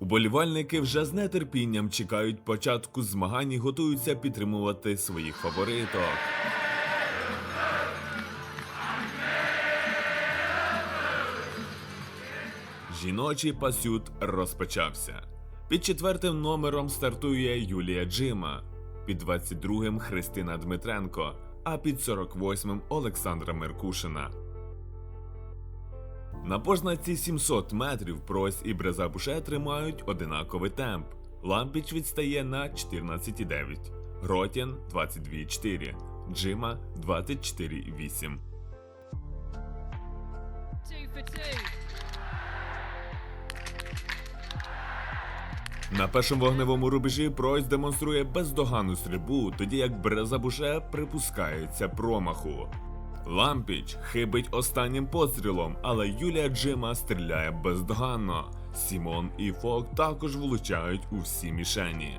Уболівальники вже з нетерпінням чекають початку змагань і готуються підтримувати своїх фавориток. Жіночий пасют розпочався. Під четвертим номером стартує Юлія Джима, під 22-м Христина Дмитренко, а під 48-м Олександра Меркушина. На познаці 700 метрів Прось і Брезабуше тримають одинаковий темп. Лампіч відстає на 14,9, Гротін 22,4, Джима 24,8. Two for two. На першому вогневому рубежі Пройс демонструє бездоганну стрільбу, тоді як Брезабуше припускається промаху. Лампіч хибить останнім пострілом, але Юлія Джима стріляє бездоганно. Сімон і Фок також влучають у всі мішені.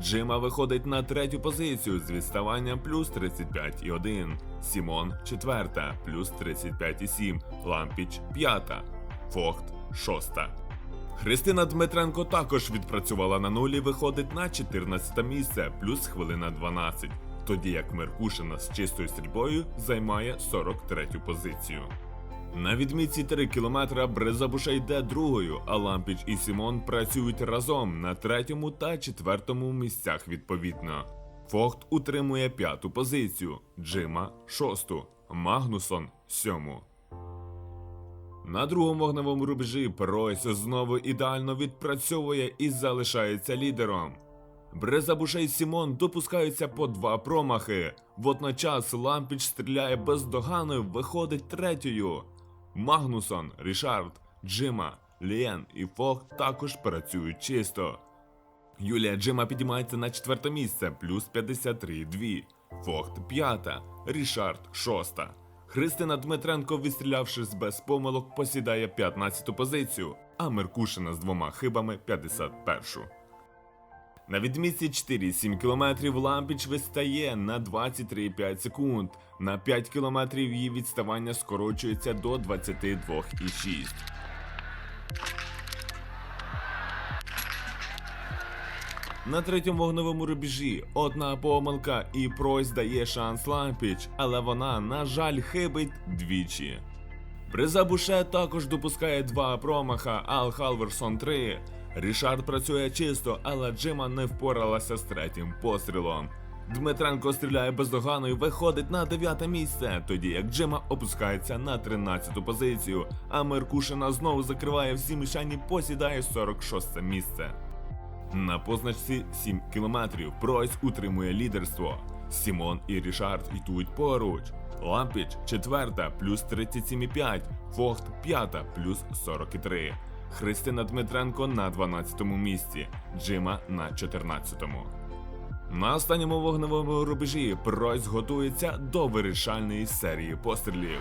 Джима виходить на третю позицію з відставанням плюс 35,1. Сімон четверта, плюс 35,7. Лампіч п'ята. Фохт шоста. Христина Дмитренко також відпрацювала на нулі, виходить на 14 місце, плюс хвилина 12, тоді як Меркушина з чистою стрільбою займає 43-ю позицію. На відмітці 3 кілометра Брезабуша йде другою, а Лампіч і Сімон працюють разом на третьому та четвертому місцях відповідно. Фохт утримує п'яту позицію, Джима шосту, Магнусон сьому. На другому вогневому рубежі Пройс знову ідеально відпрацьовує і залишається лідером. Брезабуша і Сімон допускаються по два промахи. Водночас Лампіч стріляє бездоганно і виходить третьою. Магнусон, Рішард, Джима, Ліен і Фох також працюють чисто. Юлія Джима підіймається на четверте місце, плюс 53,2. Фохт п'ята, Рішард шоста. Христина Дмитренко, відстрілявшись без помилок, посідає 15-ту позицію, а Меркушина з двома хибами 51-шу. На відмітці 4,7 км Лампіч вистає на 23,5 секунд. На 5 км її відставання скорочується до 22,6. На третьому вогневому рубежі одна помилка і Пройс дає шанс Лампіч, але вона, на жаль, хибить двічі. Бризабуше також допускає два промаха, Ал Халверсон 3. Рішард працює чисто, але Джима не впоралася з третім пострілом. Дмитренко стріляє бездоганно і виходить на дев'яте місце, тоді як Джима опускається на 13-ту позицію, а Меркушина знову закриває всі мішені, посідає 46 місце. На позначці 7 кілометрів Пройс утримує лідерство. Сімон і Рішард йдуть поруч. Лампіч четверта, плюс 37,5. Фохт п'ята, плюс 43. Христина Дмитренко на 12-му місці. Джима на 14-му. На останньому вогневому рубежі Пройс готується до вирішальної серії пострілів.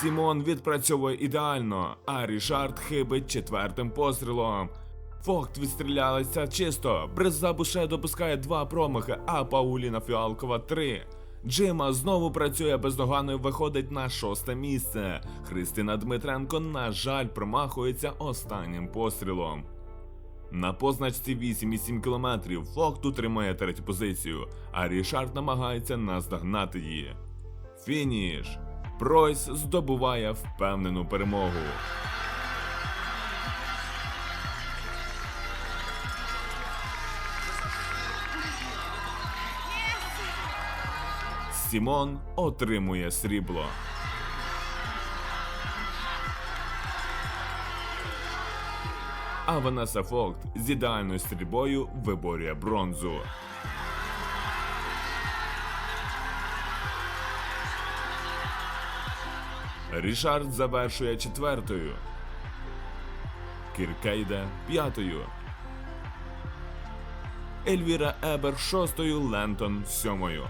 Сімон відпрацьовує ідеально, а Рішард хибить четвертим пострілом. Фохт відстрілялися чисто, Брезабуше допускає два промахи, а Пауліна Фіалкова три. Джима знову працює бездоганно і виходить на шосте місце. Христина Дмитренко, на жаль, промахується останнім пострілом. На позначці 8,7 км Фохт утримує третю позицію, а Рішард намагається наздогнати її. Фініш. Пройс здобуває впевнену перемогу. Сімон отримує срібло. А Ванеса Фокт з ідеальною стрільбою виборює бронзу. Рішард завершує четвертою. Кіркейда п'ятою. Ельвіра Ебер шостою, Лентон сьомою.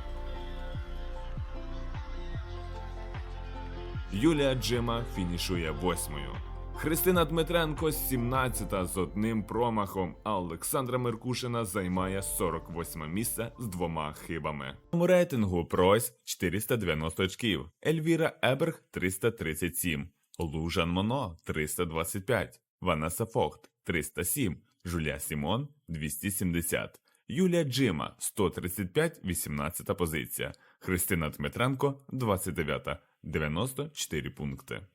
Юлія Джима фінішує восьмою. Христина Дмитренко 17 з одним промахом, а Олександра Меркушина займає 48 місце з двома хибами. У рейтингу Пройс 490 очків, Ельвіра Еберг 337, Лужан Моно 325, Ванеса Фохт 307, Жуля Сімон 270. Юлія Джима 135, 18 позиція. Христина Дмитренко 29, 94 пункти.